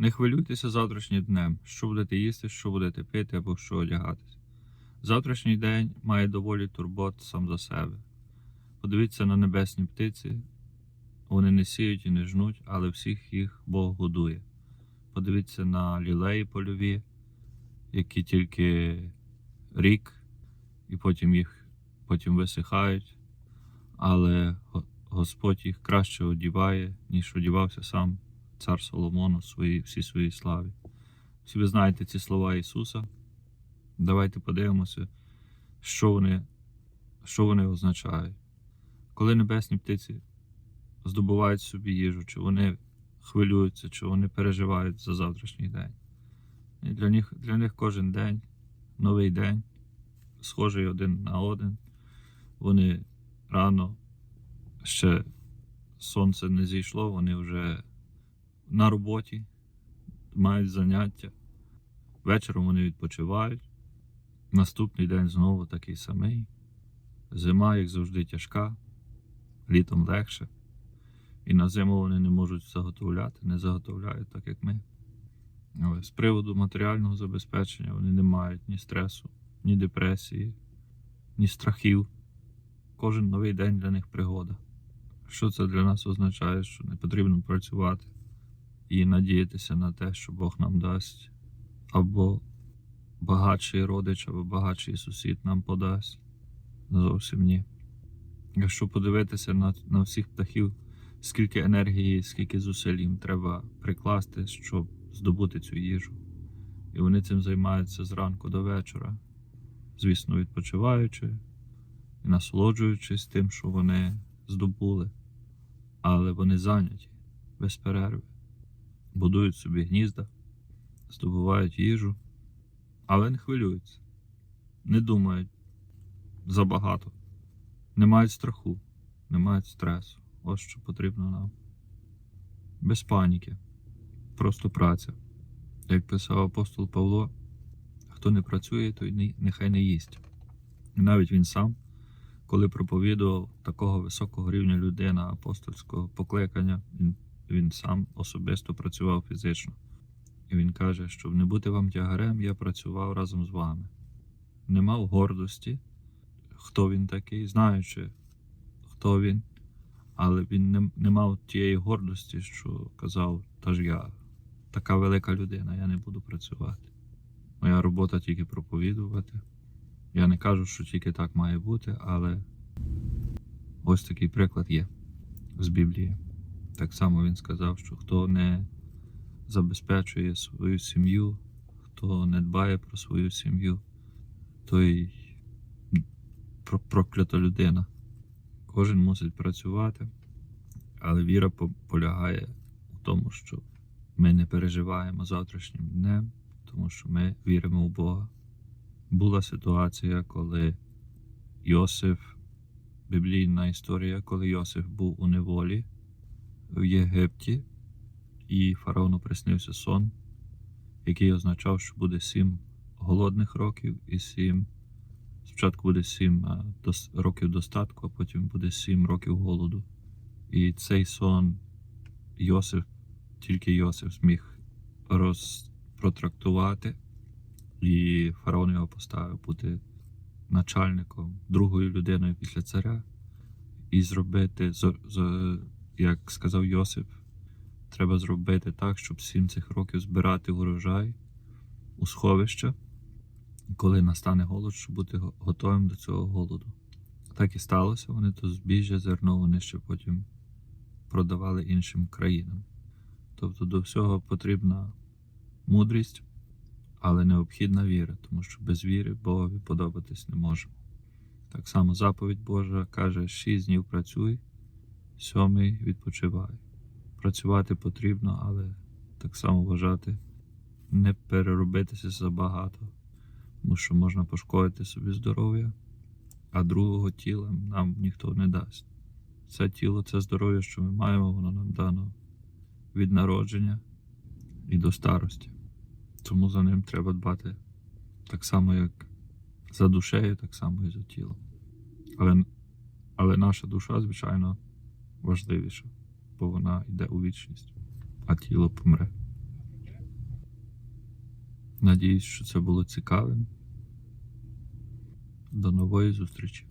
Не хвилюйтеся завтрашнім днем, що будете їсти, що будете пити або що одягатися. Завтрашній день має доволі турбот сам за себе. Подивіться на небесні птиці, вони не сіють і не жнуть, але всіх їх Бог годує. Подивіться на лілеї польові, які тільки рік, і потім їх потім висихають, але Господь їх краще одіває, ніж одівався сам цар Соломон у своїй, всій своїй славі. Всі ви знаєте ці слова Ісуса. Давайте подивимося, що вони, що вони означають. Коли небесні птиці здобувають собі їжу, чи вони хвилюються, чи вони переживають за завтрашній день. І для них, для них кожен день, новий день, схожий один на один. Вони рано ще сонце не зійшло, вони вже на роботі, мають заняття. Вечором вони відпочивають. Наступний день знову такий самий. Зима, як завжди, тяжка, літом легше. І на зиму вони не можуть заготовляти, не заготовляють так, як ми. Але з приводу матеріального забезпечення вони не мають ні стресу, ні депресії, ні страхів. Кожен новий день для них пригода. Що це для нас означає, що не потрібно працювати і надіятися на те, що Бог нам дасть, або багатший родич, або багатший сусід нам подасть. Зовсім ні. Якщо подивитися на, на всіх птахів, скільки енергії, скільки зусиль їм треба прикласти, щоб здобути цю їжу. І вони цим займаються зранку до вечора, звісно, відпочиваючи і насолоджуючись тим, що вони здобули, але вони зайняті без перерви, будують собі гнізда, здобувають їжу, але не хвилюються, не думають забагато, не мають страху, не мають стресу. Ось що потрібно нам. Без паніки, просто праця. Як писав апостол Павло, хто не працює, той нехай не їсть. І навіть він сам, коли проповідував такого високого рівня людина апостольського покликання, він, він сам особисто працював фізично. І він каже, щоб не бути вам тягарем, я працював разом з вами. Не мав гордості, хто він такий, знаючи, хто він, але він не, не мав тієї гордості, що казав, та ж я така велика людина, я не буду працювати. Моя робота тільки проповідувати. Я не кажу, що тільки так має бути, але ось такий приклад є з Біблії. Так само він сказав, що хто не забезпечує свою сім'ю, хто не дбає про свою сім'ю, той проклята людина. Кожен мусить працювати, але віра полягає у тому, що ми не переживаємо завтрашнім днем, тому що ми віримо в Бога. Була ситуація, коли Йосиф, біблійна історія, коли Йосиф був у неволі в Єгипті, і фараону приснився сон, який означав, що буде сім голодних років і сім. Спочатку буде сім років достатку, а потім буде сім років голоду. І цей сон Йосиф, тільки Йосиф зміг розпротрактувати, і фараон його поставив бути начальником, другою людиною після царя, і зробити, як сказав Йосиф, треба зробити так, щоб сім цих років збирати урожай у сховища, коли настане голод, щоб бути готовим до цього голоду. Так і сталося. Вони то збіжжя, зерно вони ще потім продавали іншим країнам. Тобто до всього потрібна мудрість, але необхідна віра, тому що без віри Богові подобатись не може. Так само заповідь Божа каже: шість днів працюй, сьомий відпочивай. Працювати потрібно, але так само вважати, не переробитися забагато, тому що можна пошкодити собі здоров'я, а другого тіла нам ніхто не дасть. Це тіло, це здоров'я, що ми маємо, воно нам дано від народження і до старості. Тому за ним треба дбати так само, як за душею, так само і за тілом. Але, але наша душа, звичайно, Важливіше, бо вона йде у вічність, а тіло помре. Надіюсь, що це було цікавим. До нової зустрічі!